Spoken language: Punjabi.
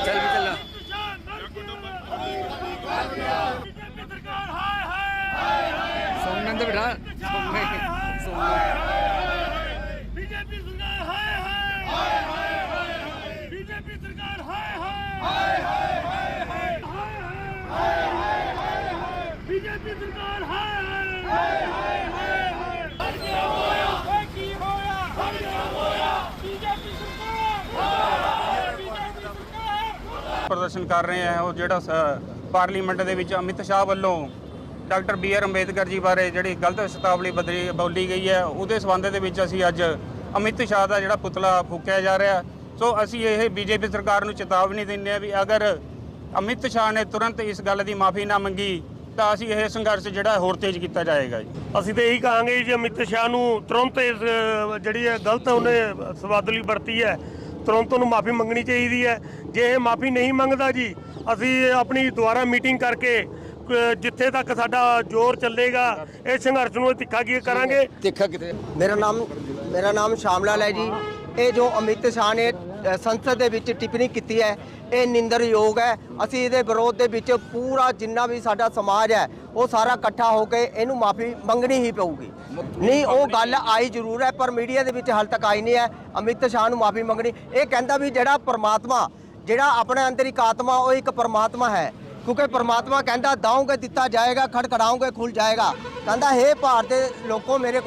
ਚੱਲ ਵੀ ਚੱਲ ਸੋਮਨ ਤੇ ਬਿਠਾ ਸੋਮਨ ਸੋਮਨ ਬੀਜੇਪੀ ਸਰਕਾਰ ਹਾਏ ਹਾਏ ਹਾਏ ਹਾਏ ਬੀਜੇਪੀ ਸਰਕਾਰ ਹਾਏ ਹਾਏ ਹਾਏ ਹਾਏ ਹਾਏ ਹਾਏ ਬੀਜੇਪੀ ਸਰਕਾਰ ਹਾਏ ਹਾਏ ਹਾਏ ਕੀ ਹੋਇਆ ਕੀ ਹੋਇਆ ਕੀ ਹੋਇਆ ਬੀਜੇਪੀ ਸਰਕਾਰ ਬੀਜੇਪੀ ਸਰਕਾਰ ਪ੍ਰਦਰਸ਼ਨ ਕਰ ਰਹੇ ਆ, ਉਹ ਜਿਹੜਾ ਸ- ਪਾਰਲੀਮੈਂਟ ਦੇ ਵਿੱਚ ਅਮਿਤ ਸ਼ਾਹ ਵੱਲੋਂ doctor B R Ambedkar ji ਬਾਰੇ ਜਿਹੜੀ ਗਲਤ ਸ਼ਤਾਵਲੀ ਬਦਲੀ, ਬੋਲੀ ਗਈ ਹੈ, ਉਹਦੇ ਸਬੰਧ ਦੇ ਵਿੱਚ ਅਸੀਂ ਅੱਜ ਅਮਿਤ ਸ਼ਾਹ ਦਾ ਜਿਹੜਾ ਪੁਤਲਾ ਫੂਕਿਆ ਜਾ ਰਿਹਾ। ਸੋ ਅਸੀਂ ਇਹ ਬੀਜੇਪੀ ਸਰਕਾਰ ਨੂੰ ਚੇਤਾਵਨੀ ਦਿੰਦੇ ਆ ਵੀ ਅਗਰ ਅਮਿਤ ਸ਼ਾਹ ਨੇ ਤੁਰੰਤ ਇਸ ਗੱਲ ਦੀ ਮਾਫੀ ਨਾ ਮੰਗੀ, ਤਾਂ ਅਸੀਂ ਇਹ ਸੰਘਰਸ਼ ਜਿਹੜਾ ਹੋਰ ਤੇਜ਼ ਕੀਤਾ ਜਾਏਗਾ ਜੀ। ਅਸੀਂ ਤੇ ਇਹੀ ਕਹਾਂਗੇ ਜੀ, ਅਮਿਤ ਸ਼ਾਹ ਨੂੰ ਤੁਰੰਤ ਇਸ ਜਿਹੜੀ ਹੈ ਗਲਤ ਉਹਨੇ ਸਵਾਦਲੀ ਵਰਤੀ ਹੈ। ਤੁਰੰਤ ਉਹਨੂੰ ਮਾਫੀ ਮੰਗਣੀ ਚਾਹੀਦੀ ਹੈ। ਜੇ ਇਹ ਮਾਫੀ ਨਹੀਂ ਮੰਗਦਾ ਜੀ, ਅਸੀਂ ਆਪਣੀ ਦੁਬਾਰਾ ਮੀਟਿੰਗ ਕਰਕੇ ਜਿੱਥੇ ਤੱਕ ਸਾਡਾ ਜ਼ੋਰ ਚੱਲੇਗਾ, ਇਹ ਸੰਘਰਸ਼ ਨੂੰ ਤਿੱਖਾ ਕੀ ਕਰਾਂਗੇ? ਤਿੱਖਾ ਕਿਤੇ। ਮੇਰਾ ਨਾਮ ਮੇਰਾ ਨਾਮ ਸ਼ਾਮ ਲਾਲ ਹੈ ਜੀ। ਇਹ ਜੋ ਅਮਿਤ ਸ਼ਾਹ ਨੇ ਸੰਸਦ ਦੇ ਵਿੱਚ ਟਿੱਪਣੀ ਕੀਤੀ ਹੈ। ਇਹ ਨਿੰਦਰਯੋਗ ਹੈ। ਅਸੀਂ ਇਹਦੇ ਵਿਰੋਧ ਦੇ ਵਿੱਚ ਪੂਰਾ ਜਿੰਨਾ ਵੀ ਸਾਡਾ ਸਮਾਜ ਹੈ ਉਹ ਸਾਰਾ ਇਕੱਠਾ ਹੋ ਕੇ ਇਹਨੂੰ ਮਾਫੀ ਮੰਗਣੀ ਹੀ ਪਊਗੀ। ਨਹੀਂ ਉਹ ਗੱਲ ਆਈ ਜ਼ਰੂਰ ਹੈ ਪਰ ਮੀਡੀਆ ਦੇ ਵਿੱਚ ਹਾਲ ਤੱਕ ਆਈ ਨਹੀਂ ਹੈ। ਅਮਿਤ ਸ਼ਾਹ ਨੂੰ ਮਾਫੀ ਮੰਗਣੀ। ਇਹ ਕਹਿੰਦਾ ਵੀ ਜਿਹੜਾ ਪਰਮਾਤਮਾ ਜਿਹੜਾ ਆਪਣੇ ਅੰਦਰ ਇੱਕ ਆਤਮਾ ਉਹ ਇੱਕ ਪਰਮਾਤਮਾ ਹੈ। ਕਿਉਂਕਿ ਪਰਮਾਤਮਾ ਕਹਿੰਦਾ ਦਾਉਂਗੇ ਦਿੱਤਾ ਜਾਏਗਾ ਖੜਖੜਾਉਂਗੇ ਖੁੱਲ ਜਾਏਗਾ। ਕਹਿੰਦਾ ਹੇ ਭਾਰਤ ਦੇ ਲੋਕੋ ਮੇਰੇ